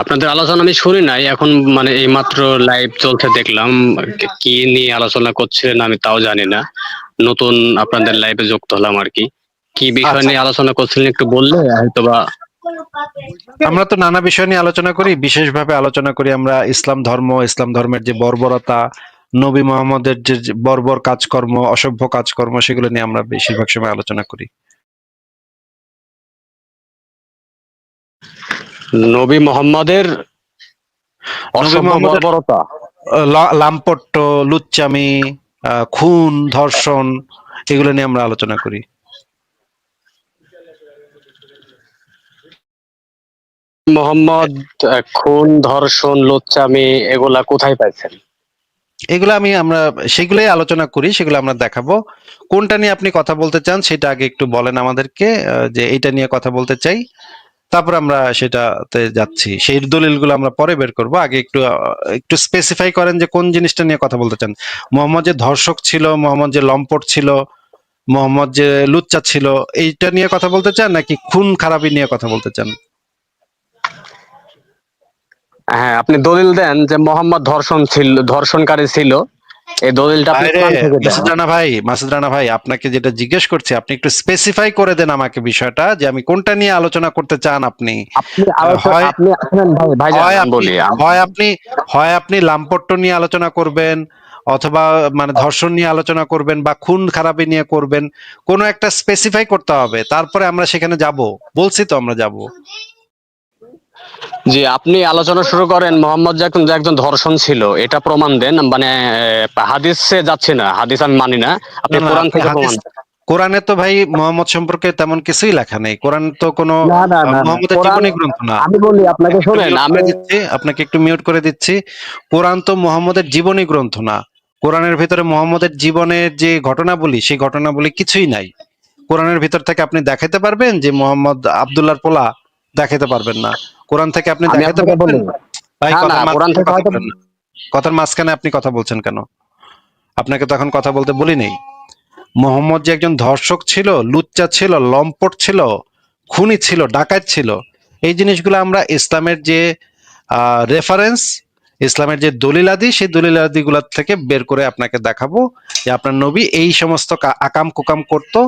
আপনাদের আলোচনা আমি শুনি নাই। এখন মানে এই মাত্র লাইভ চলছে দেখলাম কি নিয়ে আলোচনা করছিলেন আমি তাও জানি না। নতুন আপনাদের লাইভে যুক্ত হলাম আর কি। কি বিষয় আচ্ছা। নিয়ে আলোচনা করছিলেন একটু বললে হয়তো বা আমরা তো নানা বিষয় নিয়ে আলোচনা করি বিশেষভাবে আলোচনা করি আমরা ইসলাম ধর্ম ইসলাম ধর্মের যে বর্বরতা নবী মোহাম্মদের যে বর্বর কাজকর্ম অসভ্য কাজকর্ম সেগুলো নিয়ে আমরা বেশিরভাগ সময় আলোচনা করি। নবী মোহাম্মদের বর্বরতা। লাম্পট্য লুচ্চামি খুন ধর্ষণ এগুলো নিয়ে আমরা আলোচনা করি। মোহাম্মদ খুন ধর্ষণ লোচ্চামি এগুলা কোথায় পাইছেন? এগুলো আমি আমরা সেগুলোই আলোচনা করি সেগুলো আমরা দেখাবো। কোনটা নিয়ে আপনি কথা বলতে চান সেটা আগে একটু বলেন আমাদেরকে যে এটা নিয়ে কথা বলতে চাই। তারপর আমরা সেটাতে যাচ্ছি। সেই দলিলগুলো আমরা পরে বের করব। আগে একটু একটু স্পেসিফাই করেন যে কোন জিনিসটা নিয়ে কথা বলতে চান। মোহাম্মদ যে ধর্ষক ছিল, মোহাম্মদ যে লম্পট ছিল, মোহাম্মদ যে লুচ্চা ছিল, এইটা নিয়ে কথা বলতে চান নাকি খুন খারাপি নিয়ে কথা বলতে চান? হ্যাঁ আপনি দলিল দেন যে মোহাম্মদ ধর্ষণ ছিল, ধর্ষণকারী ছিল। এই দলিলটা মাসুদ ভাই মাসুদ রানা ভাই আপনাকে যেটা জিজ্ঞেস করছি আপনি একটু স্পেসিফাই করে দেন আমাকে বিষয়টা যে আমি কোনটা নিয়ে আলোচনা করতে চান আপনি। হয়- হয় হয় আপনি হয় আপনি লাম্পট্য নিয়ে আলোচনা করবেন অথবা মানে ধর্ষণ নিয়ে আলোচনা করবেন বা খুন খারাপি নিয়ে করবেন কোনো একটা স্পেসিফাই করতে হবে তারপরে আমরা সেখানে যাব। বলছি তো আমরা যাব। জি আপনি আলোচনা শুরু করেন মোহাম্মদ যে একজন যে একজন ধর্ষণ ছিল এটা প্রমাণ দেন মানে হাদিসে যাচ্ছে না হাদিস আমি মানি না আপনি কোরআন থেকে প্রমাণ কোরআনে তো ভাই মোহাম্মদ সম্পর্কে তেমন কিছুই লেখা নেই কোরআন তো কোনো মোহাম্মদের জীবনী গ্রন্থ না। আমি বলি আপনাকে একটু শুনেন আমি দিচ্ছি আপনাকে একটু মিউট করে দিচ্ছি। কোরআন তো মোহাম্মদের জীবনী গ্রন্থ না কোরআনের ভিতরে মোহাম্মদের জীবনের যে ঘটনাবলী সেই ঘটনাবলী কিছুই নাই। কোরআনের ভিতর থেকে আপনি দেখাতে পারবেন যে মোহাম্মদ আব্দুল্লাহর পোলা দেখাতে পারবেন না। কোরআন থেকে আপনি দেখাতে পারবেন? ভাই কথার মাঝখানে আপনি কথা বলছেন কেন? আপনাকে তো এখন কথা বলতে বলি নেই। মোহাম্মদ যে একজন ধর্ষক ছিল লুচ্চা ছিল লম্পট ছিল খুনি ছিল ডাকাত ছিল এই জিনিসগুলো আমরা ইসলামের যে রেফারেন্স ইসলামের যে দলিলাদি সেই দলিলাদিগুলো থেকে বের করে আপনাকে দেখাবো যে আপনার নবী এই সমস্ত আকাম কুকাম করতো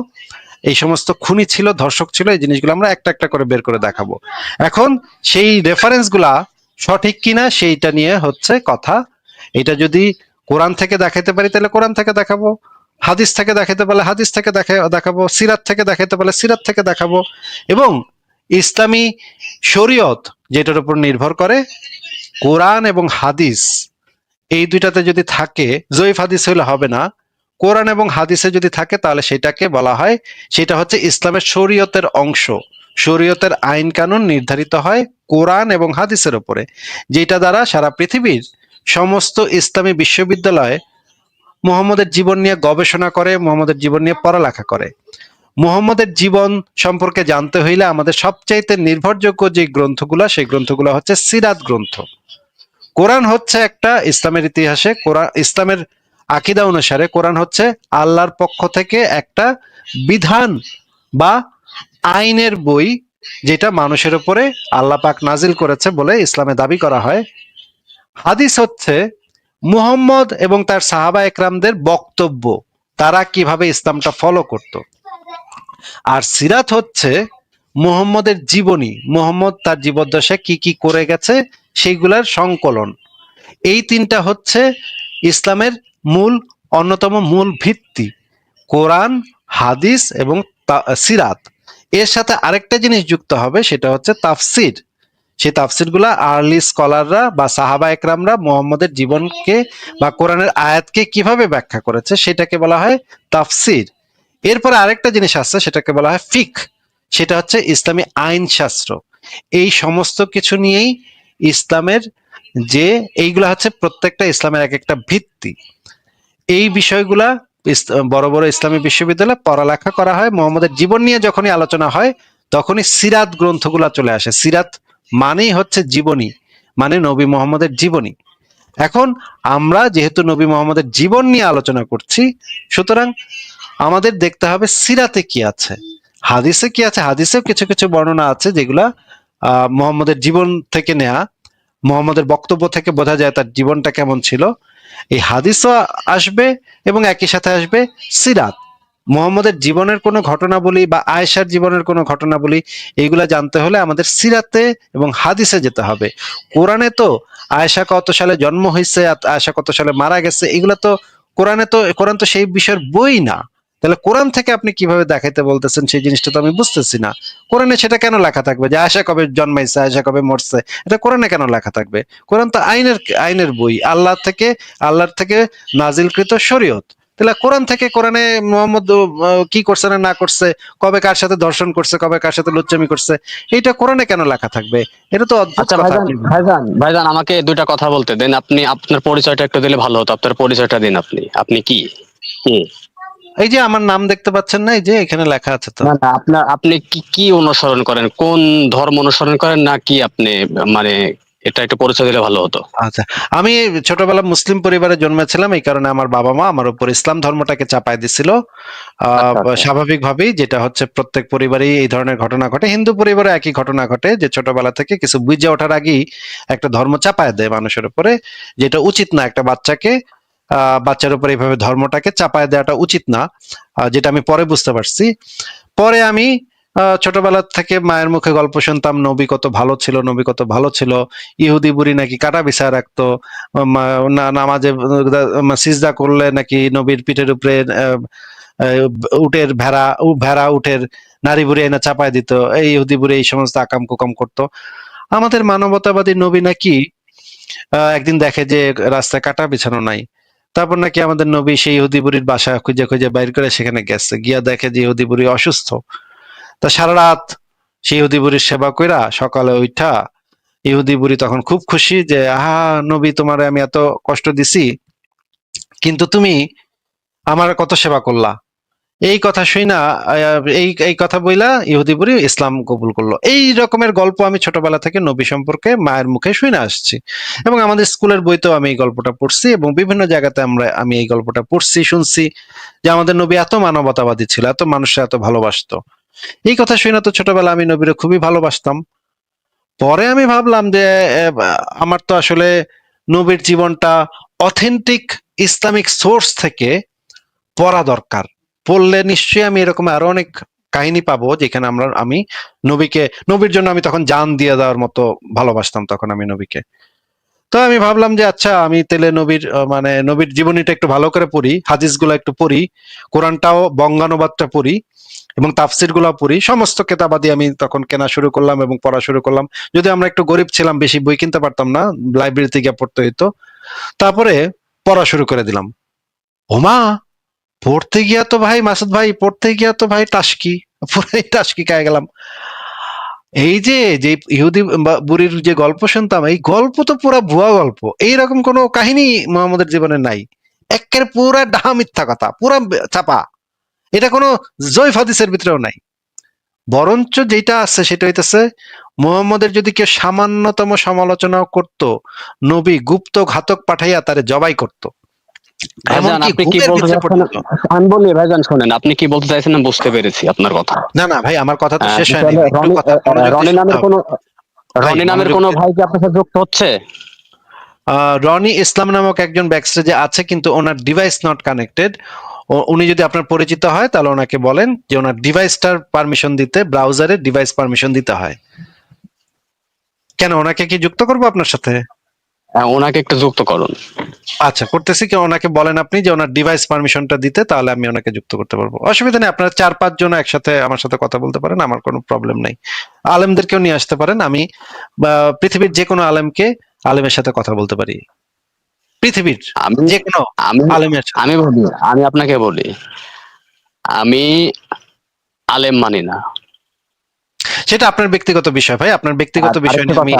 এই সমস্ত খুনি ছিল, ধর্ষক ছিল, এই জিনিসগুলো আমরা একটা একটা করে বের করে দেখাবো। এখন সেই রেফারেন্সগুলা সঠিক কিনা সেইটা নিয়ে হচ্ছে কথা। এটা যদি কোরআন থেকে দেখাতে পারি, তাহলে কোরআন থেকে দেখাবো। হাদিস থেকে দেখাতে পারলে হাদিস থেকে দেখা, দেখাবো। সিরাত থেকে দেখাতে পারলে সিরাত থেকে দেখাবো। এবং ইসলামী শরীয়ত যেটার উপর নির্ভর করে, কোরআন এবং হাদিস, এই দুইটাতে যদি থাকে, জয়ীফ হাদিস হলে হবে না। কোরআন এবং হাদিসে যদি থাকে, তাহলে সেটাকে বলা হয়, সেটা হচ্ছে ইসলামের শরীয়তের অংশ। শরীয়তের আইন কানুন নির্ধারিত হয় কোরআন এবং হাদিসের উপরে, যেটা দ্বারা সারা পৃথিবীর সমস্ত ইসলামী বিশ্ববিদ্যালয়ে মুহাম্মদের জীবন নিয়ে গবেষণা করে, মুহাম্মদের জীবন নিয়ে পড়ালেখা করে। মুহাম্মদের জীবন সম্পর্কে জানতে হইলে আমাদের সবচাইতে নির্ভরযোগ্য যে গ্রন্থগুলো, সেই গ্রন্থগুলো হচ্ছে সিরাত গ্রন্থ। কোরআন হচ্ছে একটা ইসলামের ইতিহাসে, কোরআন, ইসলামের আকিদা অনুসারে কোরআন হচ্ছে আল্লাহর পক্ষ থেকে একটা বিধান বা আইনের বই যেটা মানুষের উপরে আল্লাহ পাক নাজিল করেছে বলে ইসলামে দাবি করা হয়। হাদিস হচ্ছে মুহাম্মদ এবং তার সাহাবা একরামদের বক্তব্য, তারা কীভাবে ইসলামটা ফলো করত। আর সিরাত হচ্ছে মুহাম্মদের জীবনী, মুহাম্মদ তার জীবদ্দশায় কি কি করে গেছে সেইগুলার সংকলন। এই তিনটা হচ্ছে ইসলামের মূল, অন্যতম মূল ভিত্তি, কোরআন, হাদিস এবং সিরাত। এর সাথে আরেকটা জিনিস যুক্ত হবে, সেটা হচ্ছে তাফসির। সেই তাফসিরগুলা আর্লি স্কলাররা বা সাহাবা একরামরা মোহাম্মদের জীবনকে বা কোরআনের আয়াতকে কীভাবে ব্যাখ্যা করেছে, সেটাকে বলা হয় তাফসির। এরপরে আরেকটা জিনিস আছে, সেটাকে বলা হয় ফিক। সেটা হচ্ছে ইসলামী আইন শাস্ত্র এই সমস্ত কিছু নিয়েই ইসলামের যে এইগুলা হচ্ছে প্রত্যেকটা ইসলামের এক একটা ভিত্তি। এই বিষয়গুলা বড় বড় ইসলামী বিশ্ববিদ্যালয়ে পড়ালেখা করা হয়। মোহাম্মদের জীবন নিয়ে যখনই আলোচনা হয়, তখনই সিরাত গ্রন্থগুলা চলে আসে। সিরাত মানেই হচ্ছে জীবনী মানে নবী মোহাম্মদের জীবনী। এখন আমরা যেহেতু নবী মোহাম্মদের জীবন নিয়ে আলোচনা করছি, সুতরাং আমাদের দেখতে হবে সিরাতে কি আছে, হাদিসে কি আছে। হাদিসেও কিছু কিছু বর্ণনা আছে যেগুলা, আহ, মোহাম্মদের জীবন থেকে নেয়া। মোহাম্মদের বক্তব্য থেকে বোঝা যায় তার জীবনটা কেমন ছিল। এই হাদিসও আসবে এবং একই সাথে আসবে সিরাত। মোহাম্মদের জীবনের কোনো ঘটনা বলি বা আয়েশার জীবনের কোনো ঘটনা বলি এইগুলা জানতে হলে আমাদের সিরাতে এবং হাদিসে যেতে হবে। কোরআনে তো আয়েশা কত সালে জন্ম হয়েছে আয়েশা কত সালে মারা গেছে, এগুলা তো কোরআনে তো, কোরআন তো সেই বিষয়ের বই না। তাহলে কোরআন থেকে আপনি কীভাবে দেখাইতে বলতেছেন সেই জিনিসটা তো আমি বুঝতেছি না। কোরআনে সেটা কেন লেখা থাকবে? যে আয়সা কবে জন্মাইছে আশা কবে মরছে এটা কোরআনে কেন লেখা থাকবে? কোরআন তো আইনের আইনের বই আল্লাহ থেকে আল্লাহর থেকে নাজিলকৃত শরীয়ত। তাহলে কোরআন থেকে কোরআনে মোহাম্মদ কি করছে না না করছে কবে কার সাথে দর্শন করছে কবে কার সাথে লুচ্চামি করছে এইটা কোরআনে কেন লেখা থাকবে? এটা তো আচ্ছা ভাইজান ভাইজান ভাইজান আমাকে দুইটা কথা বলতে দেন। আপনি আপনার পরিচয়টা একটু দিলে ভালো হতো আপনার পরিচয়টা দিন আপনি। আপনি কি? কে? এই যে আমার নাম দেখতে পাচ্ছেন না এই যে এখানে লেখা আছে তো। না না আপনার আপনি কি কি অনুসরণ করেন? কোন ধর্ম অনুসরণ করেন না কি আপনি মানে এটা একটু পরিচয় দিলে ভালো হতো? আচ্ছা আমি ছোটবেলা মুসলিম পরিবারে জন্মেছিলাম এই কারণে আমার বাবা মা আমার উপর ইসলাম ধর্মটাকে চাপায় দিছিল। আচ্ছা, আচ্ছা। স্বাভাবিকভাবেই যেটা হচ্ছে প্রত্যেক পরিবারেই এই ধরনের ঘটনা ঘটে। হিন্দু পরিবারে একই ঘটনা ঘটে যে ছোটবেলা থেকে কিছু বুঝে ওঠার আগেই একটা ধর্ম চাপায় দেয় মানুষের উপরে যেটা উচিত না একটা বাচ্চাকে বাচ্চার উপর এইভাবে ধর্মটাকে চাপায় দেওয়াটা উচিত না যেটা আমি পরে বুঝতে পারছি। পরে আমি ছোটবেলা থেকে মায়ের মুখে গল্প শুনতাম, নবী কত ভালো ছিল, নবী কত ভালো ছিল, ইহুদি বুড়ি নাকি কাটা বিছায় রাখতো নামাজে সিজদা করলে নাকি নবীর পিঠের উপরে উটের ভেড়া ভেড়া, উটের নারী বুড়ি এনে চাপায় দিত, এই ইহুদি বুড়ি এই সমস্ত আকাম কুকাম করতো। আমাদের মানবতাবাদী নবী নাকি একদিন দেখে যে রাস্তায় কাটা বিছানো নাই। তারপর নাকি আমাদের নবী সেই ইহুদিপুরীর বাসা খুঁজে খুঁজে বাইর করে সেখানে গেছে। গিয়া দেখে যে ইহুদিপুরি অসুস্থ। তা সারা রাত সেই ইহুদিপুরীর সেবা কইরা সকালে উঠা ইহুদিপুরি তখন খুব খুশি যে, আহা, নবী তোমারে আমি এত কষ্ট দিছি, কিন্তু তুমি আমার কত সেবা করলা? এই কথা শুই না এই এই কথা বইলা ইহুদিপুরি ইসলাম কবুল করল। এই রকমের গল্প আমি ছোটবেলা থেকে নবী সম্পর্কে মায়ের মুখে শুই না আসছি। এবং আমাদের স্কুলের বইতেও আমি এই গল্পটা পড়ছি এবং বিভিন্ন জায়গাতে আমরা, আমি এই গল্পটা পড়ছি, শুনছি যে আমাদের নবী এত মানবতাবাদী ছিল, এত মানুষরা এত ভালোবাসতো। এই কথা শুই না তো ছোটবেলা আমি নবীরে খুবই ভালোবাসতাম। পরে আমি ভাবলাম যে আমার তো আসলে নবীর জীবনটা অথেন্টিক ইসলামিক সোর্স থেকে পড়া দরকার। পড়লে নিশ্চয়ই আমি এরকম আরও অনেক কাহিনী পাবো যেখানে আমরা, আমি নবীকে, নবীর জন্য আমি তখন জান দিয়ে দেওয়ার মতো ভালোবাসতাম তখন আমি নবীকে। তো আমি ভাবলাম যে আচ্ছা আমি তেলে নবীর মানে নবীর জীবনীটা একটু ভালো করে পড়ি হাদিস হাদিসগুলো একটু পড়ি, কোরআনটাও বঙ্গানুবাদটা পড়ি এবং তাফসিরগুলো পড়ি, সমস্ত কেতাবাদি আমি তখন কেনা শুরু করলাম এবং পড়া শুরু করলাম। যদি আমরা একটু গরিব ছিলাম, বেশি বই কিনতে পারতাম না, লাইব্রেরিতে গিয়ে পড়তে হইতো। তারপরে পড়া শুরু করে দিলাম। ওমা পড়তে গিয়া তো ভাই, মাসুদ ভাই, পড়তে গিয়া তো ভাই টাসকি পুরাই টাসকি খায় গেলাম। এই যে যে ইহুদি বুড়ির যে গল্প শুনতাম, এই গল্প তো পুরা ভুয়া গল্প। এইরকম কোনো কাহিনী মোহাম্মদের জীবনে নাই। একের পুরা ডাহা মিথ্যা কথা, পুরা চাপা। এটা কোনো জৈফ হাদিসের ভিতরেও নাই। বরঞ্চ যেটা আছে সেটা হইতেছে, মুহাম্মদের যদি কেউ সামান্যতম সমালোচনাও করত, নবী গুপ্ত ঘাতক পাঠাইয়া তারে জবাই করত। আমি বলি ভাইজান শোনেন। আপনি কি বলতে চাইছেন বুঝতে পেরেছি আপনার কথা। না না ভাই আমার কথা তো আহ, শেষ হয়নি রনি রনি শুনতে নামের কোনো রনি নামের কোনো ভাই কি আপনার সাথে যুক্ত হচ্ছে? রনি ইসলাম নামক একজন ব্যাকস্টেজে আছে কিন্তু ওনার ডিভাইস নট কানেক্টেড উনি যদি আপনার পরিচিত হয় তাহলে ওনাকে বলেন যে ওনার ডিভাইসটার পারমিশন দিতে ব্রাউজারে ডিভাইস পারমিশন দিতে হয়। কেন ওনাকে কি যুক্ত করব আপনার সাথে? ওনাকে একটু যুক্ত করুন। আচ্ছা করতেছি কি ওনাকে বলেন আপনি যে ওনার ডিভাইস পারমিশনটা দিতে তাহলে আমি ওনাকে যুক্ত করতে পারব। অসুবিধা নেই আপনারা চার পাঁচ জন একসাথে আমার সাথে কথা বলতে পারেন আমার কোনো প্রবলেম নেই। আলেমদেরকেও নিয়ে আসতে পারেন আমি বা, পৃথিবীর যে কোনো আলেমকে আলেমের সাথে কথা বলতে পারি। পৃথিবীর আমি যে কোনো আমি আলেমের আমি বলি আমি আপনাকে বলি আমি আলেম মানি না। সেটা আপনার ব্যক্তিগত বিষয় ভাই আপনার ব্যক্তিগত বিষয় আমি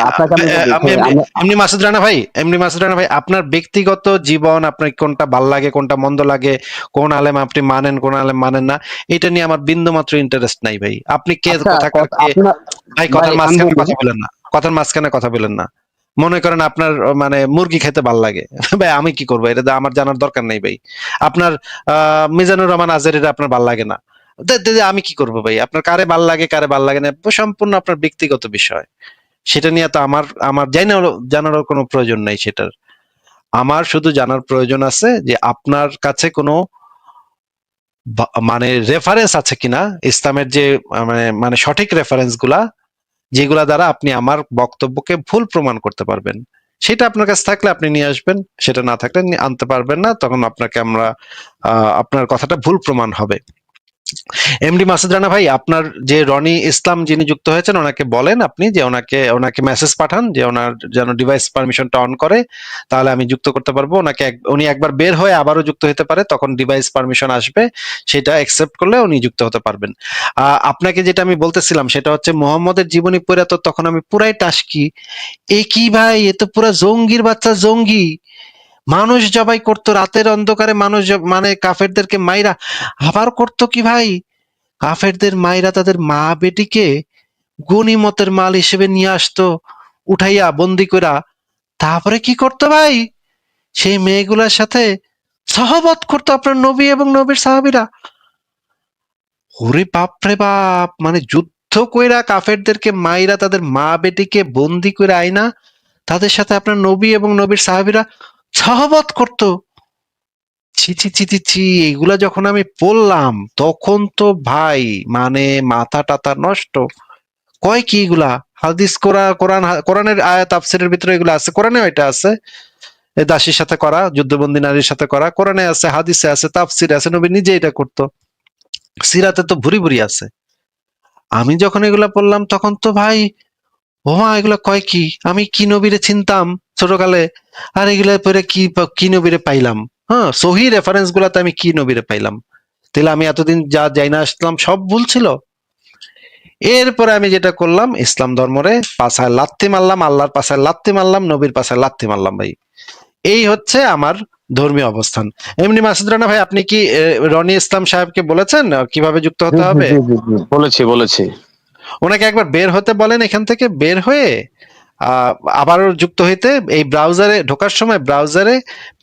এমনি- মাসুদ রানা ভাই এমনি মাসুদ রানা ভাই আপনার ব্যক্তিগত জীবন আপনার কোনটা ভালো লাগে কোনটা মন্দ লাগে কোন আলেম আপনি মানেন কোন আলেম মানেন না এটা নিয়ে আমার বিন্দু মাত্র ইন্টারেস্ট নাই ভাই। আপনি কে আচ্ছা, কথা ভাই কথার মাঝখানে কথা বলেন না কথার মাঝখানে কথা বলেন না। মনে করেন আপনার মানে মুরগি খেতে ভালো লাগে। ভাই আমি কি করব? এটা আমার জানার দরকার নেই ভাই। আপনার আহ মিজানুর রহমান আজারের আপনার ভালো লাগে না। আমি কি করব ভাই? আপনার কারে ভালো লাগে, কারে ভালো লাগে না সম্পূর্ণ আপনার ব্যক্তিগত বিষয়। সেটা নিয়ে তো আমার আমার জানার, জানারও কোনো প্রয়োজন নেই সেটার। আমার শুধু জানার প্রয়োজন আছে যে আপনার কাছে কোনো মানে রেফারেন্স আছে কিনা, ইসলামের যে মানে মানে সঠিক রেফারেন্সগুলা, যেগুলা দ্বারা আপনি আমার বক্তব্যকে ভুল প্রমাণ করতে পারবেন। সেটা আপনার কাছে থাকলে আপনি নিয়ে আসবেন, সেটা না থাকলে আনতে পারবেন না, তখন আপনাকে আমরা আপনার কথাটা ভুল প্রমাণ হবে। এমডি মাসুদ রানা ভাই, আপনার যে রনি ইসলাম যিনি যুক্ত হয়েছেন, ওনাকে বলেন আপনি যে ওনাকে ওনাকে মেসেজ পাঠান যে ওনার যেন ডিভাইস পারমিশনটা অন করে, তাহলে আমি যুক্ত করতে পারব। ওনাকে উনি একবার বের হয়ে আবারও যুক্ত হতে পারে, তখন ডিভাইস পারমিশন আসবে, সেটা অ্যাকসেপ্ট করলে উনি যুক্ত হতে পারবেন। আপনাকে যেটা আমি বলতেছিলাম, সেটা হচ্ছে মোহাম্মদের জীবনী পড়ে তো তখন আমি পুরাই টাসকি। এ কি ভাই, এ তো পুরা জঙ্গির বাচ্চা জঙ্গি। মানুষ জবাই করতো, রাতের অন্ধকারে মানুষ মানে কাফেরদেরকে মাইরা আবার করতো কি ভাই? কাফেরদের মাইরা তাদের মা বেটিকে গনিমতের মাল হিসেবে নিয়ে আসতো, উঠাইয়া বন্দি করা তারপরে কি করতো ভাই? সেই মেয়েগুলার সাথে সহবত করতো আপনার নবী এবং নবীর সাহাবীরা। ওরে বাপ রে বাপ মানে যুদ্ধ কইরা কাফেরদেরকে মাইরা তাদের মা বেটিকে বন্দি করে আইনা, তাদের সাথে আপনার নবী এবং নবীর সাহাবীরা সহবত করতো। ছি ছি ছি ছি ছি, এগুলা যখন আমি পড়লাম, তখন তো ভাই মানে মাথা টাথা নষ্ট। কয় কি এগুলা? হাদিস কোরআন কোরআন কোরআনের আয়াত, তাফসিরের ভিতরে এগুলো আছে? কোরআনেও এটা আছে। দাসীর সাথে করা, যুদ্ধবন্দী নারীর সাথে করা কোরআনে আছে, হাদিসে আছে, তাফসিরে আছে, নবী নিজে এটা করতো। সিরাতে তো ভুরি ভুরি আছে। আমি যখন এগুলা পড়লাম, তখন তো ভাই ও মা এগুলা কয় কি? আমি কি নবীরে চিনতাম? ছোটকালে আর এগুলা পরে কি কি নবীরে পাইলাম? হ্যাঁ সহি রেফারেন্স গুলাতে আমি কি নবীরে পাইলাম? তাহলে আমি এতদিন যা যাই না আসলাম সব ভুল ছিল। এরপরে আমি যেটা করলাম ইসলাম ধর্মরে পাশায় লাত্তি মারলাম আল্লাহর পাশায় লাত্তি মারলাম নবীর পাশায় লাত্তি মারলাম ভাই। এই হচ্ছে আমার ধর্মীয় অবস্থান। এমনি মাসুদ রানা ভাই আপনি কি রনি ইসলাম সাহেবকে বলেছেন? কীভাবে যুক্ত হতে হবে? বলেছি বলেছি। ওনাকে একবার বের হতে বলেন এখান থেকে বের হয়ে আবারও যুক্ত হইতে এই ব্রাউজারে ঢোকার সময় ব্রাউজারে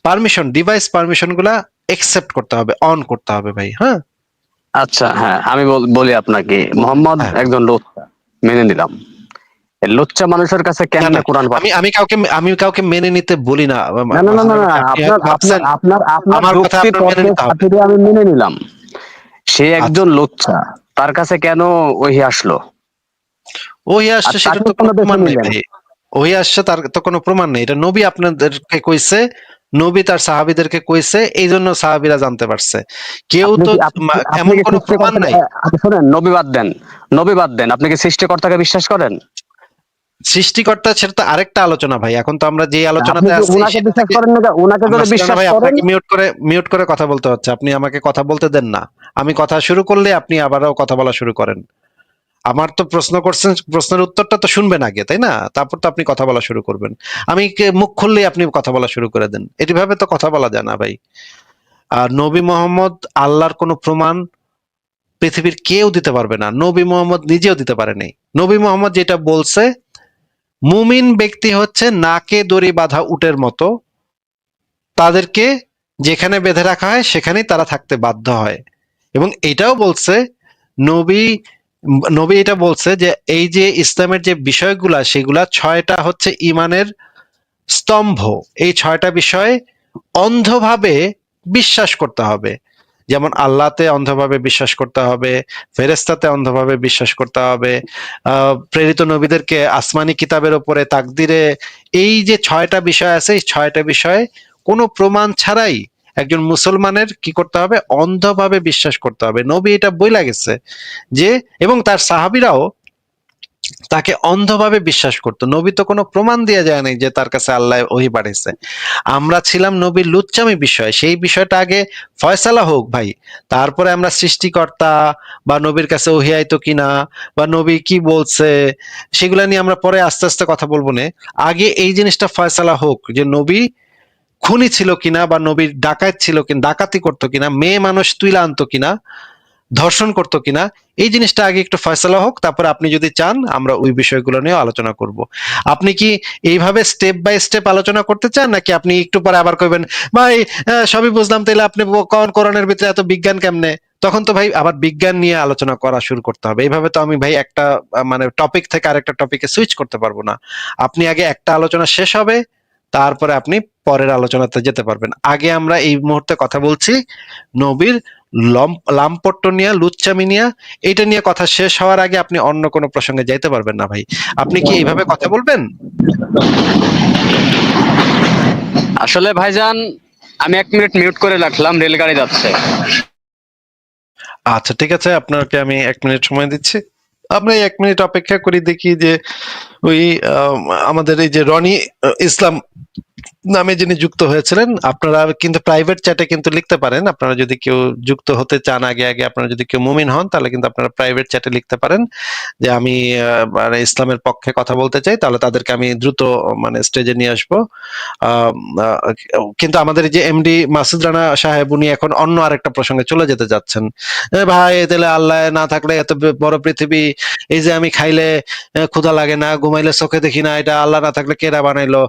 পারমিশন ডিভাইস পারমিশনগুলা একসেপ্ট করতে হবে অন করতে হবে ভাই হ্যাঁ? আচ্ছা হ্যাঁ আমি বলি আপনাকে মোহাম্মদ হ্যাঁ। একজন লোচ্চা মেনে নিলাম। লোচ্চা মানুষের কাছে কেন কোরআন আমি আমি কাউকে আমি কাউকে মেনে নিতে বলি না না না না না না, আপনি আপনার আপনার আপনার আমার কথা আমি মেনে নিলাম। সে একজন লোচ্চা তার কাছে কেন ওহি আসলো? ওই আসছে সেটা তো কোনো প্রমাণ নেই ওই আসছে তার তো কোনো প্রমাণ নেই। এটা নবী আপনাদেরকে কইছে নবী তার সাহাবীদেরকে কইছে এই জন্য সাহাবীরা জানতে পারছে। কেউ তো এমন কোনো প্রমাণ নাই। আপনি শোনেন নবী বাদ দেন নবী বাদ দেন। আপনি কি সৃষ্টিকর্তাকে বিশ্বাস করেন? সৃষ্টিকর্তা সেটা তো আরেকটা আলোচনা ভাই এখন তো আমরা যে আলোচনাতে আছি ভাই আপনাকে মিউট করে মিউট করে কথা বলতে হচ্ছে। আপনি আমাকে কথা বলতে দেন না। আমি কথা শুরু করলে আপনি আবারও কথা বলা শুরু করেন। আমার তো প্রশ্ন করছেন, প্রশ্নের উত্তরটা তো শুনবেন আগে, তাই না? তারপর তো আপনি কথা বলা শুরু করবেন। আমি মুখ খুললেই আপনি কথা বলা শুরু করে দেন। এটিভাবে তো কথা বলা যায় না ভাই। আর নবী মোহাম্মদ আল্লাহর কোনো প্রমাণ পৃথিবীর কেউ দিতে পারবে না। নবী মোহাম্মদ নিজেও দিতে পারেনি। নবী মোহাম্মদ যেটা বলছে, মুমিন ব্যক্তি হচ্ছে নাকে দড়ি বাঁধা উটের মতো। তাদেরকে যেখানে বেঁধে রাখা হয়, সেখানেই তারা থাকতে বাধ্য হয়। এবং এটাও বলছে, নবী নবী এটা বলছে যে, এই যে ইসলামের যে বিষয়গুলা, সেগুলা ছয়টা হচ্ছে ইমানের স্তম্ভ। এই ছয়টা বিষয় অন্ধভাবে বিশ্বাস করতে হবে। যেমন আল্লাহতে অন্ধভাবে বিশ্বাস করতে হবে ফেরেস্তাতে অন্ধভাবে বিশ্বাস করতে হবে প্রেরিত নবীদেরকে আসমানি কিতাবের ওপরে তাকদিরে, এই যে ছয়টা বিষয় আছে, এই ছয়টা বিষয়ে কোনো প্রমাণ ছাড়াই একজন মুসলমানের কি করতে হবে? অন্ধভাবে বিশ্বাস করতে হবে। নবী এটা বইলা গেছে যে, এবং তার সাহাবিরাও তাকে অন্ধভাবে বিশ্বাস করতো। নবী তো কোনো প্রমাণ দেওয়া যায় নাই যে তার কাছে আল্লাহ ওহি পাঠিয়েছে আমরা ছিলাম নবীর লুচ্চামি বিষয়। সেই বিষয়টা আগে ফয়সালা হোক ভাই, তারপরে আমরা সৃষ্টিকর্তা বা নবীর কাছে ওহি আইতো কিনা বা নবী কি বলছে, সেগুলা নিয়ে আমরা পরে আস্তে আস্তে কথা বলব না। আগে এই জিনিসটা ফয়সালা হোক যে নবী খুনি ছিল কিনা বা নবীর ডাকাত ছিল কিনা, ডাকাতি করতো কিনা, মেয়ে মানুষ তুইলা আনতো কিনা, ধর্ষণ করতো কিনা, এই জিনিসটা আগে একটু ফয়সলা হোক, তারপর আপনি যদি চান, আমরা ওই বিষয়গুলো নিয়ে আলোচনা করব। আপনি কি এইভাবে স্টেপ বাই স্টেপ আলোচনা করতে চান, নাকি আপনি একটু পরে আবার কইবেন, ভাই সবই বুঝলাম তাহলে আপনি কোন কোরআনের ভিতরে এত বিজ্ঞান কেমনে? তখন তো ভাই আবার বিজ্ঞান নিয়ে আলোচনা করা শুরু করতে হবে। এইভাবে তো আমি ভাই একটা মানে টপিক থেকে আরেকটা টপিকে সুইচ করতে পারব না। আপনি আগে একটা আলোচনা শেষ হবে তারপরে আপনি পরের আলোচনাতে যেতে পারবেন। আগে আমরা এই মুহূর্তে কথা বলছি নবীর লম- লাম্পট্য নিয়ে লুচ্চামি নিয়ে এটা নিয়ে কথা শেষ হওয়ার আগে আপনি অন্য কোনো প্রসঙ্গে যাইতে পারবেন না ভাই। আপনি কি এইভাবে কথা বলবেন? আসলে ভাইজান আমি এক মিনিট মিউট করে রাখলাম রেলগাড়ি যাচ্ছে। আচ্ছা ঠিক আছে আপনাকে আমি এক মিনিট সময় দিচ্ছি। আমরা এক মিনিট অপেক্ষা করি দেখি যে ওই আম, আমাদের এই যে রনি ইসলাম নামে যিনি যুক্ত হয়েছিলেন, আপনারা কিন্তু প্রাইভেট চ্যাটে কিন্তু লিখতে পারেন। আপনারা যদি কেউ যুক্ত হতে চান আগে আগে আপনারা যদি কেউ মুমিন হন, তাহলে কিন্তু আপনারা প্রাইভেট চ্যাটে লিখতে পারেন। যে আমি মানে ইসলামের পক্ষে কথা বলতে চাই, তাহলে তাদেরকে আমি দ্রুত মানে স্টেজে নিয়ে আসব। কিন্তু আমাদের যে এমডি মাসুদ রানা সাহেব, উনি এখন অন্য আরেকটা প্রসঙ্গে চলে যেতে যাচ্ছেন। ভাই তাহলে আল্লাহ না থাকলে এত বড় পৃথিবী, এই যে আমি খাইলে ক্ষুধা লাগে না, ঘুমাইলে চোখে দেখি না, এটা আল্লাহ না থাকলে কেরা বানাইলো?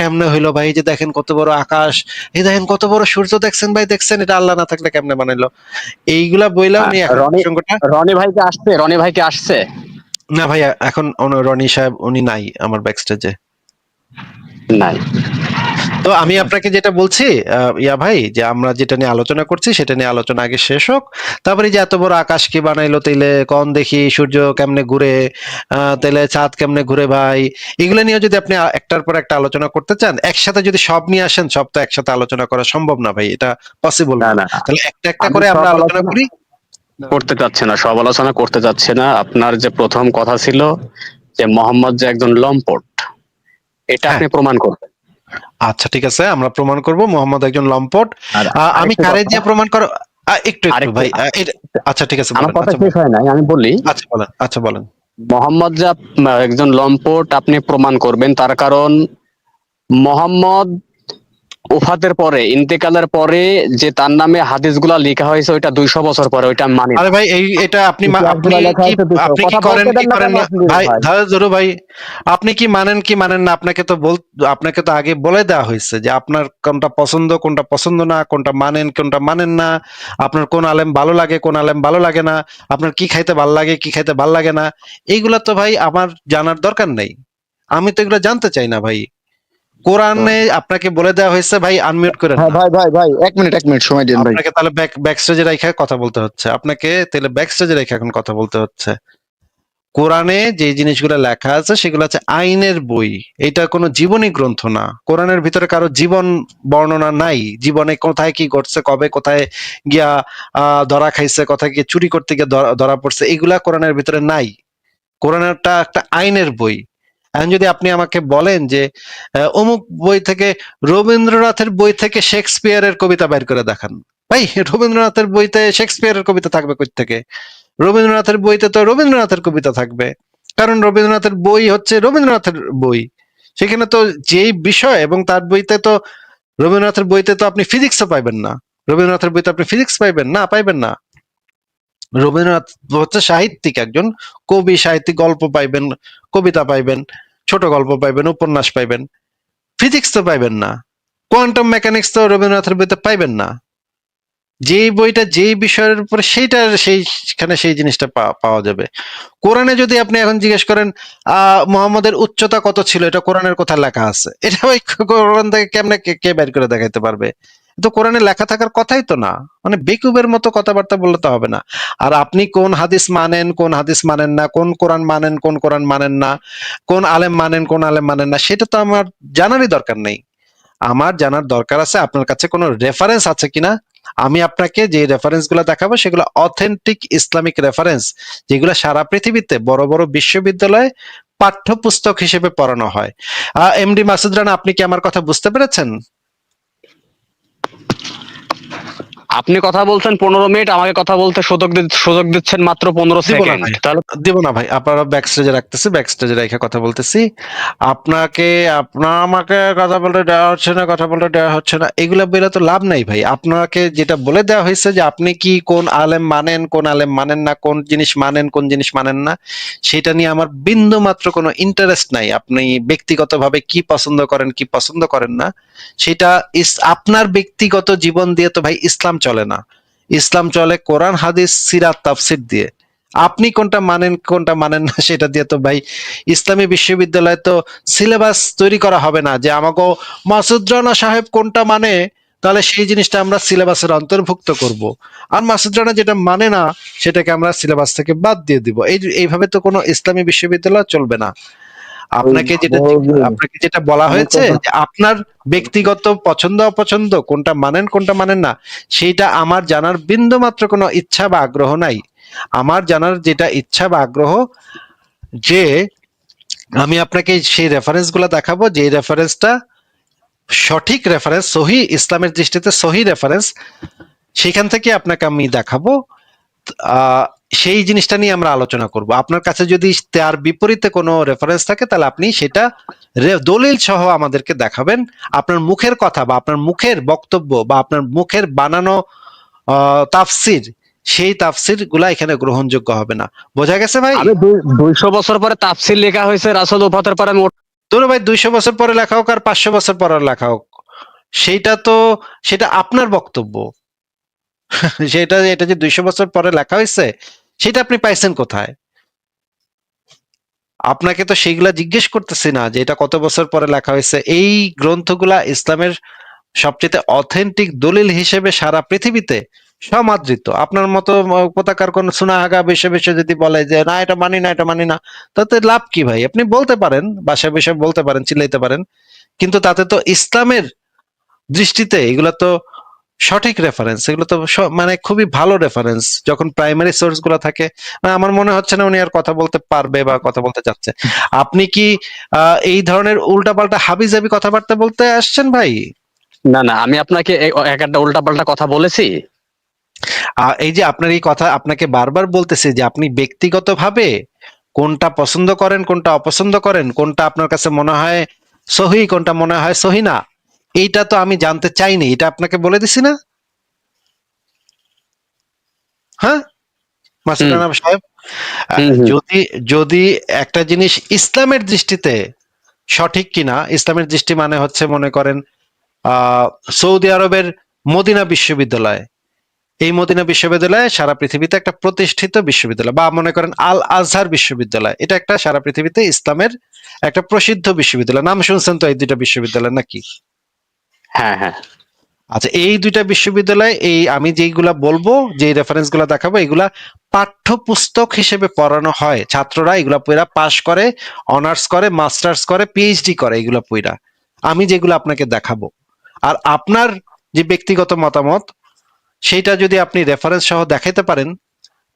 কেমনে হইল ভাই? এই যে দেখেন কত বড় আকাশ এই দেখেন কত বড় সূর্য দেখছেন ভাই দেখছেন এটা আল্লাহ না থাকলে কেমনে বানাইলো? এইগুলা বইলাম উনি রনি ভাইকে আসছে রনি ভাইকে আসছে। না ভাই এখন রনি সাহেব উনি নাই আমার ব্যাকস্টেজে নাই। তো আমি আপনাকে যেটা বলছি ইয়া ভাই যে আমরা যেটা নিয়ে আলোচনা করছি সেটা নিয়ে আলোচনা আগে শেষ হোক। তারপরে যে এত বড় আকাশ কি বানাইলো তাইলে কন দেখি সূর্য কেমনে ঘুরে তাইলে চাঁদ কেমনে ঘুরে ভাই? এগুলো নিয়ে যদি আপনি একটার পর একটা আলোচনা করতে চান একসাথে যদি সব নিয়ে আসেন সব তো একসাথে আলোচনা করা সম্ভব না ভাই এটা পসিবল না। তাহলে একটা একটা করে আমরা আলোচনা আলোচনা- করি। করতে চাচ্ছে না সব আলোচনা করতে চাচ্ছে না। আপনার যে প্রথম কথা ছিল যে মোহাম্মদ যে একজন লম্পট এটা আপনি প্রমাণ করবেন। আচ্ছা ঠিক আছে আমরা প্রমাণ করব। মোহাম্মদ একজন লম্পট। আমি কারে দিয়ে প্রমাণ করো? একটু একটু ভাই আচ্ছা ঠিক আছে আমার কথা আচ্ছা শেষ হয় নাই আমি বলি। আচ্ছা বলেন আচ্ছা বলেন। মোহাম্মদ যা একজন লম্পট আপনি প্রমাণ করবেন। তার কারণ মোহাম্মদ ওফাতের পরে ইন্তেকালের পরে যে তার নামে হাদিসগুলা লেখা হয়েছে ওইটা দুইশো বছর পরে ওইটা আমি মানি আরে ভাই এই এটা আপনি আপনি কি আপনি কি করেন কি করেন না? ভাই ভাই? ধরো ধরো ভাই আপনি কি মানেন কি মানেন না? আপনাকে তো বল আপনাকে তো আগে বলে দেওয়া হয়েছে যে আপনার কোনটা পছন্দ কোনটা পছন্দ না কোনটা মানেন কোনটা মানেন না আপনার কোন আলেম ভালো লাগে কোন আলেম ভালো লাগে না আপনার কি খাইতে ভালো লাগে কি খাইতে ভালো লাগে না। এইগুলা তো ভাই আমার জানার দরকার নেই। আমি তো এগুলো জানতে চাই না ভাই। কোরআনে আপনাকে বলে দেওয়া হয়েছে ভাই আনমিউট করে হ্যাঁ ভাই ভাই ভাই এক মিনিট এক মিনিট সময় দিন ভাই। আপনাকে তাহলে ব্যাক ব্যাক স্টেজে রেখে কথা বলতে হচ্ছে। আপনাকে তাহলে ব্যাক স্টেজে রেখে এখন কথা বলতে হচ্ছে। কোরআনে যে জিনিসগুলো লেখা আছে সেগুলো হচ্ছে আইনের বই। এটা কোনো জীবনী গ্রন্থ না। কোরআনের ভিতরে কারও জীবন বর্ণনা নাই। জীবনে কোথায় কি ঘটছে কবে কোথায় গিয়া আহ, ধরা খাইছে কোথায় গিয়ে চুরি করতে গিয়ে ধরা- পড়ছে এগুলা কোরআনের ভিতরে নাই। কোরআনেরটা একটা আইনের বই। এখন যদি আপনি আমাকে বলেন যে অমুক বই থেকে রবীন্দ্রনাথের বই থেকে শেক্সপিয়ারের কবিতা বের করে দেখান। ভাই, রবীন্দ্রনাথের বইতে শেক্সপিয়ারের কবিতা থাকবে কই থেকে রবীন্দ্রনাথের বইতে তো রবীন্দ্রনাথের কবিতা থাকবে। কারণ রবীন্দ্রনাথের বই হচ্ছে রবীন্দ্রনাথের বই। সেখানে তো যেই বিষয় এবং তার বইতে তো, রবীন্দ্রনাথের বইতে তো আপনি ফিজিক্সও পাইবেন না। রবীন্দ্রনাথের বইতে আপনি ফিজিক্স পাইবেন না পাইবেন না। রবীন্দ্রনাথ হচ্ছে সাহিত্যিক একজন। কবি, সাহিত্যিক, গল্প পাইবেন, কবিতা পাইবেন। ছোট গল্প পাইবেন, উপন্যাস পাইবেন। ফিজিক্স তো পাইবেন না। কোয়ান্টাম মেকানিক্স তো রবীন্দ্রনাথের বইতে পাইবেন না। যেই বইটা যেই বিষয়ের উপরে সেইটা সেইখানে সেই জিনিসটা পাওয়া যাবে। কোরআনে যদি আপনি এখন জিজ্ঞেস করেন মোহাম্মদের উচ্চতা কত ছিল? এটা কোরআনের কোথায় লেখা আছে। এটা ওই কোরআন থেকে কেমনে কে- বের করে দেখাইতে পারবে? তো কোরআনে লেখা থাকার কথাই তো না। মানে বেকুবের মতো কথাবার্তা বললে তো হবে না। আর আপনি কোন হাদিস মানেন, কোন হাদিস মানেন না, কোন কোরআন মানেন, কোন কোরআন মানেন না, কোন আলেম মানেন, কোন আলেম মানেন না, সেটা তো আমার জানারই দরকার নেই। আমার জানার দরকার আছে, আপনার কাছে কোনো রেফারেন্স আছে কিনা? আমি আপনাকে যে রেফারেন্সগুলো দেখাবো, সেগুলো অথেন্টিক ইসলামিক রেফারেন্স যেগুলো সারা পৃথিবীতে বড় বড় বিশ্ববিদ্যালয়ে পাঠ্যপুস্তক হিসেবে পড়ানো হয়। এমডি মাসুদ রানা, আপনি কি আমার কথা বুঝতে পেরেছেন? আপনি কথা বলছেন পনেরো মিনিট আমাকে কথা বলতে সুযোগ সুযোগ দিচ্ছেন মাত্র পনেরো সেকেন্ড। তাহলে দিব না ভাই আপনারা ব্যাক স্টেজে রাখতেছি ব্যাক স্টেজে রেখে কথা বলতেছি। আপনাকে আপনার আমাকে কথা বলতে দেওয়া হচ্ছে না কথা বলতে দেওয়া হচ্ছে না এগুলা বলে তো লাভ নাই ভাই। আপনাকে যেটা বলে দেওয়া হয়েছে যে আপনি কি কোন আলেম মানেন কোন আলেম মানেন না কোন জিনিস মানেন কোন জিনিস মানেন না সেটা নিয়ে আমার বিন্দু মাত্র কোনো ইন্টারেস্ট নাই। আপনি ব্যক্তিগতভাবে কি পছন্দ করেন কি পছন্দ করেন না সেটা আপনার ব্যক্তিগত জীবন দিয়ে তো ভাই ইসলাম চলে না। ইসলাম চলে কোরআন, হাদিস, সিরাত, তাফসির দিয়ে। আপনি কোনটা মানেন কোনটা মানেন না সেটা দিয়ে তো ভাই, ইসলামী বিশ্ববিদ্যালয়ে তো সিলেবাস তৈরি করা হবে না যে আমাকে মাসুদ রানা সাহেব কোনটা মানে তাহলে সেই জিনিসটা আমরা সিলেবাসের অন্তর্ভুক্ত করব। আর মাসুদ রানা যেটা মানে না, সেটাকে আমরা সিলেবাস থেকে বাদ দিয়ে দিব। এই, এইভাবে তো কোনো ইসলামী বিশ্ববিদ্যালয় চলবে না। আপনাকে যেটা আপনাকে যেটা বলা হয়েছে যে আপনার ব্যক্তিগত পছন্দ অপছন্দ কোনটা মানেন কোনটা মানেন না সেইটা আমার জানার বিন্দু মাত্র কোনো ইচ্ছা বা আগ্রহ নাই। আমার জানার যেটা ইচ্ছা বা আগ্রহ যে আমি আপনাকে সেই রেফারেন্সগুলা দেখাবো যে রেফারেন্সটা সঠিক রেফারেন্স সহি ইসলামের দৃষ্টিতে সহি রেফারেন্স সেখান থেকে আপনাকে আমি দেখাবো। সেই জিনিসটা নিয়ে আমরা আলোচনা করব। আপনার কাছে যদি তার বিপরীতে কোনো রেফারেন্স থাকে তাহলে আপনি সেটা দলিল সহ আমাদেরকে দেখাবেন। আপনার মুখের কথা বা আপনার মুখের বক্তব্য বা আপনার মুখের বানানো তাফসির সেই তাফসিরগুলা এখানে গ্রহণযোগ্য হবে না। বোঝা গেছে ভাই? দুইশো বছর পরে তাফসিল লেখা হয়েছে রাসুল উফাতের পরে আমি ধরো ভাই দুইশো বছর পরে লেখা হোক আর পাঁচশো বছর পরে লেখা হোক। সেইটা তো সেটা আপনার বক্তব্য। সেটা এটা যে দুইশো বছর পরে লেখা হয়েছে, সেটা আপনি পাইছেন কোথায়? আপনাকে তো সেইগুলা জিজ্ঞেস করতেছি না যে, এটা কত বছর পরে লেখা হয়েছে। এই গ্রন্থগুলা ইসলামের সবচেয়ে অথেন্টিক দলিল হিসেবে সারা পৃথিবীতে সমাদৃত। আপনার মতো পতাকার কোন সুনাহাগা বেশে বেশে যদি বলে যে, না, এটা মানি না, এটা মানি না, তাতে লাভ কি ভাই? আপনি বলতে পারেন, বাসায় বসে বলতে পারেন, চিল্লাইতে পারেন, কিন্তু তাতে তো ইসলামের দৃষ্টিতে এগুলা তো সঠিক রেফারেন্স এগুলো তো মানে খুবই ভালো রেফারেন্স যখন প্রাইমারি সোর্সগুলো থাকে। মানে আমার মনে হচ্ছে না উনি আর কথা বলতে পারবে বা কথা বলতে চাচ্ছে। আপনি কি এই ধরনের উল্টাপাল্টা হাবিজাবি কথাবার্তা বলতে আসছেন ভাই? না না আমি আপনাকে এক একটা উল্টাপাল্টা কথা বলেছি। এই যে আপনার এই কথা আপনাকে বারবার বলতেছে যে আপনি ব্যক্তিগতভাবে কোনটা পছন্দ করেন কোনটা অপছন্দ করেন কোনটা আপনার কাছে মনে হয় সহি কোনটা মনে হয় সহি না। এইটা তো আমি জানতে চাইনি এটা আপনাকে বলে দিছি না? হ্যাঁ? মাসুদ সাহেব। যদি যদি একটা জিনিস ইসলামের দৃষ্টিতে সঠিক কিনা ইসলামের দৃষ্টি মানে হচ্ছে মনে করেন আহ সৌদি আরবের মদিনা বিশ্ববিদ্যালয়। এই মদিনা বিশ্ববিদ্যালয় সারা পৃথিবীতে একটা প্রতিষ্ঠিত বিশ্ববিদ্যালয় বা মনে করেন আল আজহার বিশ্ববিদ্যালয় এটা একটা সারা পৃথিবীতে ইসলামের একটা প্রসিদ্ধ বিশ্ববিদ্যালয়। নাম শুনছেন তো এই দুইটা বিশ্ববিদ্যালয় নাকি? হ্যাঁ হ্যাঁ। আচ্ছা এই দুইটা বিশ্ববিদ্যালয়, এই আমি যেইগুলা বলব যে রেফারেন্সগুলা দেখাবো, এগুলা পাঠ্যপুস্তক হিসেবে পড়ানো হয়। ছাত্ররা এগুলা পড়া পাশ করে অনার্স করে মাস্টার্স করে পিএইচডি করে এগুলা পড়া আমি যেগুলো আপনাকে দেখাবো। আর আপনার যে ব্যক্তিগত মতামত, সেইটা যদি আপনি রেফারেন্স সহ দেখাইতে পারেন,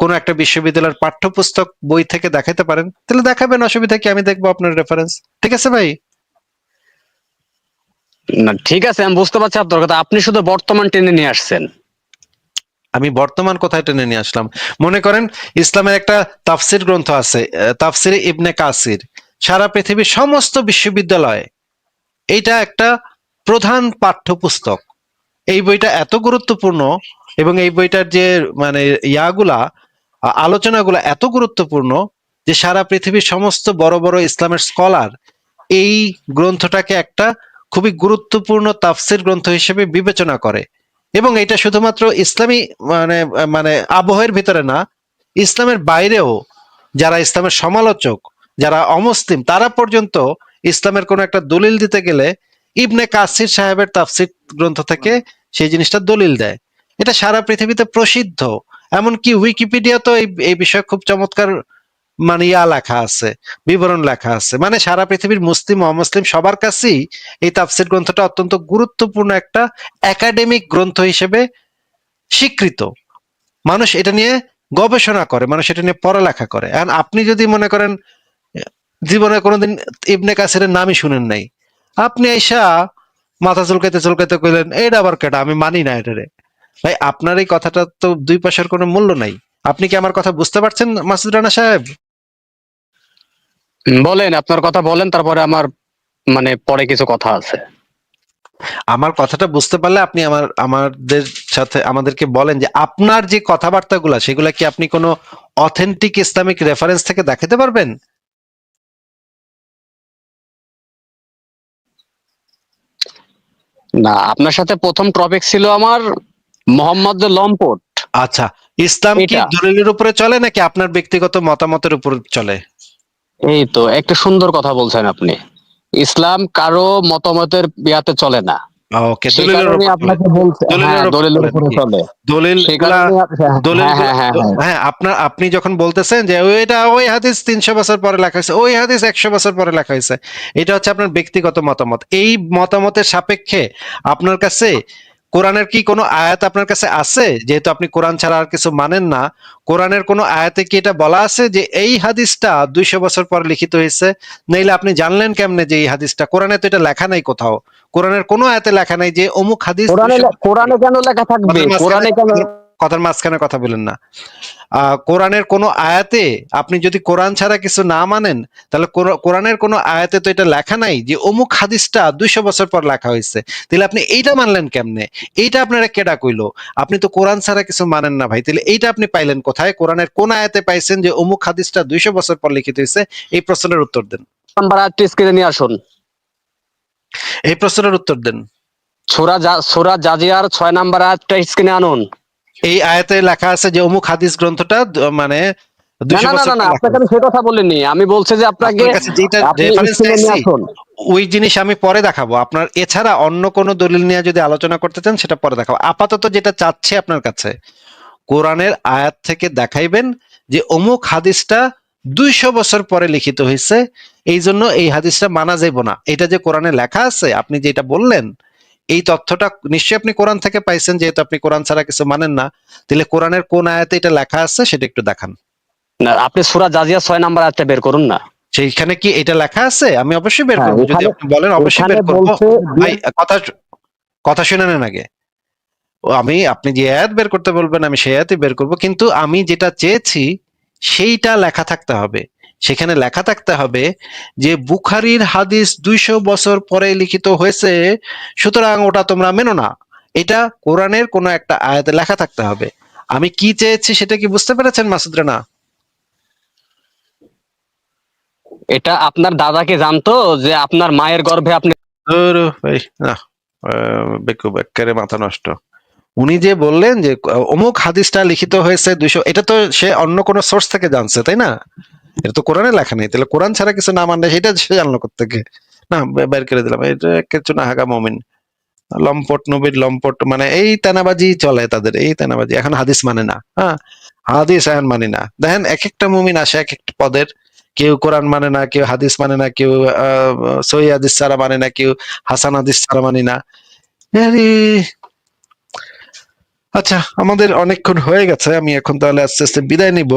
কোন একটা বিশ্ববিদ্যালয়ের পাঠ্যপুস্তক বই থেকে দেখাইতে পারেন, তাহলে দেখাবেন, অসুবিধা কি, আমি দেখব আপনার রেফারেন্স ঠিক আছে ভাই? না, ঠিক আছে, আমি বুঝতে পারছি আপনার কথা। আপনি শুধু বর্তমান টেনে নিয়ে আসছেন। আমি বর্তমান কোথায় টেনে নিয়ে আসলাম? মনে করেন, ইসলামের একটা তাফসির গ্রন্থ আছে তাফসিরে ইবনে কাসির। সারা পৃথিবীর সমস্ত বিশ্ববিদ্যালয়ে, এইটা একটা প্রধান পাঠ্যপুস্তক। এই বইটা এত গুরুত্বপূর্ণ এবং এই বইটার যে মানে ইয়াগুলা আলোচনাগুলা এত গুরুত্বপূর্ণ যে সারা পৃথিবীর সমস্ত বড় বড় ইসলামের স্কলার এই গ্রন্থটাকে একটা খুবই গুরুত্বপূর্ণ তাফসির গ্রন্থ হিসেবে বিবেচনা করে। এবং এটা শুধুমাত্র ইসলামী মানে মানে আবহের ভিতরে না, ইসলামের বাইরেও যারা ইসলামের সমালোচক, যারা অমুসলিম, তারা পর্যন্ত ইসলামের কোন একটা দলিল দিতে গেলে ইবনে কাসির সাহেবের তাফসির গ্রন্থ থেকে সেই জিনিসটা দলিল দেয়। এটা সারা পৃথিবীতে প্রসিদ্ধ। এমনকি উইকিপিডিয়া তো এই বিষয়ে খুব চমৎকার মানে ইয়া লেখা আছে, বিবরণ লেখা আছে। মানে সারা পৃথিবীর মুসলিম, অমুসলিম সবার কাছেই এই তাফসির গ্রন্থটা অত্যন্ত গুরুত্বপূর্ণ একটা একাডেমিক গ্রন্থ হিসেবে স্বীকৃত। মানুষ এটা নিয়ে গবেষণা করে, মানুষ এটা নিয়ে পড়ালেখা করে। এখন আপনি যদি মনে করেন, জীবনে কোনোদিন ইবনে কাসিরের নামই শুনেন নাই, আপনি আইসা মাথা চুলকাইতে চুলকাইতে কইলেন এইটা আবার কেটা আমি মানি না এটারে। ভাই, আপনার এই কথাটা তো দুই পয়সার কোনো মূল্য নাই। আপনি কি আমার কথা বুঝতে পারছেন, মাসুদ রানা সাহেব? বলেন আপনার কথা বলেন তারপরে আমার মানে পরে কিছু কথা আছে। আমার কথাটা বুঝতে পারলে আপনি আমার আমাদের সাথে আমাদেরকে বলেন যে আপনার যে কথাবার্তাগুলা সেগুলা কি আপনি কোনো অথেন্টিক ইসলামিক রেফারেন্স থেকে দেখাতে পারবেন? না আপনার সাথে প্রথম টপিক ছিল আমার মোহাম্মদ লম্পট। আচ্ছা ইসলাম কি দলিলের উপরে চলে নাকি আপনার ব্যক্তিগত মতামতের উপর চলে? এই তো একটা সুন্দর কথা বলছেন আপনি। ইসলাম কারও মতামতের বিয়াতে চলে না। ওকে আপনাকে দলিলের হ্যাঁ উপর দলিলের চলে। দলিল দলিল হ্যাঁ হ্যাঁ হ্যাঁ। আপনার আপনি যখন বলতেছেন যে ওইটা ওই হাদিস তিনশো বছর পরে লেখা হয়েছে ওই হাদিস একশো বছর পরে লেখা হয়েছে এটা হচ্ছে আপনার ব্যক্তিগত মতামত। এই মতামতের সাপেক্ষে আপনার কাছে কোরআনের কি কোনো আয়াত আপনার কাছে আছে? যেহেতু আপনি কোরআন ছাড়া আর কিছু মানেন না কোরআনের কোনো আয়াতে কি এটা বলা আছে যে এই হাদিসটা দুইশো বছর পর লিখিত হয়েছে? নইলে আপনি জানলেন কেমনে যে এই হাদিসটা? কোরআনে তো এটা লেখা নাই কোথাও। কোরআনের কোনো আয়াতে লেখা নাই যে অমুক হাদিস কোরআনে 200 লে- কোরআনে কেন লেখা থাকবে? কোরআনে কেন কথার মাঝখানে কথা বলেন না। আহ, কোরআনের কোনো আয়াতে আপনি যদি কোরআন ছাড়া কিছু না মানেন তাহলে কোর- কোরআনের কোনো আয়াতে তো এটা লেখা নাই যে অমুক হাদিসটা দুইশো বছর পর লেখা হয়েছে। তাহলে আপনি এইটা মানলেন কেমনে? এইটা আপনারা কেডা কইলো? আপনি তো কোরআন ছাড়া কিছু মানেন না ভাই। তাহলে এইটা আপনি পাইলেন কোথায়? কোরআনের কোন আয়াতে পাইছেন যে অমুক হাদিসটা দুইশো বছর পর লিখিত হয়েছে? এই প্রশ্নের উত্তর দেন। নাম্বার স্ক্রিনে নিয়ে আসুন। এই প্রশ্নের উত্তর দেন। সোরা সোরা জাজিয়ার ছয় নাম্বার আটটা স্ক্রিনে আনুন। এই আয়াতে লেখা আছে যে অমুক হাদিস গ্রন্থটা মানে না না না আপনাকে আমি সে কথা বলিনি। আমি বলছি যে আপনাকে ওই জিনিস আমি পরে দেখাবো। আপনার এছাড়া অন্য কোনো দলিল নিয়ে যদি আলোচনা করতে চান সেটা পরে দেখাবো। আপাতত যেটা চাচ্ছে আপনার কাছে কোরআনের আয়াত থেকে দেখাইবেন যে অমুক হাদিসটা দুইশো বছর পরে লিখিত হয়েছে এই জন্য এই হাদিসটা মানা যাইব না। এটা যে কোরআনে লেখা আছে আপনি যেটা বললেন এই তথ্যটা নিশ্চয়ই আপনি কোরআন থেকে পাইছেন যেহেতু আপনি কোরআন ছাড়া কিছু মানেন না। তাহলে কোরআনের কোন আয়াতে এটা লেখা আছে সেটা একটু দেখান। না আপনি সুরা জাজিয়া ছয় নাম্বার আটটা বের করুন না। সেইখানে কি এটা লেখা আছে? আমি অবশ্যই বের হ্যাঁ, করব যদি আপনি বলেন অবশ্যই বের করব। ভাই কথা কথা শুনে নেন আগে। আমি আপনি যে আয়াত বের করতে বলবেন আমি সেই আয়াতই বের করব। কিন্তু আমি যেটা চেয়েছি সেইটা লেখা থাকতে হবে। সেখানে লেখা থাকতে হবে যে বুখারির হাদিস দুইশো বছর পরে লিখিত হয়েছে সুতরাং ওটা তোমরা মেনো না। এটা কোরআনের কোনো একটা আয়াতে লেখা থাকতে হবে। আমি কি চেয়েছি সেটা কি বুঝতে পেরেছেন মাসুদ রানা? এটা আপনার দাদাকে জানতো যে আপনার মায়ের গর্ভে আপনি মাথা নষ্ট। উনি যে বললেন যে অমুক হাদিসটা লিখিত হয়েছে দুইশো এটা তো সে অন্য কোনো সোর্স থেকে জানছে তাই না? এটা তো কোরআনে লেখা নেই, তাহলে কোরআন ছাড়া কিছু না মানলে সেটা সে জানলো থেকে না বের করে দিলাম এটা কিছু না হাগা মমিন। লম্পট নবীর লম্পট মানে এই তেনাবাজি চলে তাদের, এই তেনাবাজি, এখন হাদিস মানে না হ্যাঁ? হাদিস এখন মানি না। দেখেন এক একটা মুমিন আসে এক একটা পদের, কেউ কোরআন মানে না, কেউ হাদিস মানে না, কেউ সহি হাদিস ছাড়া মানে না, কেউ হাসান হাদিস ছাড়া মানি না। আচ্ছা আমাদের অনেকক্ষণ হয়ে গেছে, আমি এখন তাহলে আস্তে আস্তে বিদায় নিব।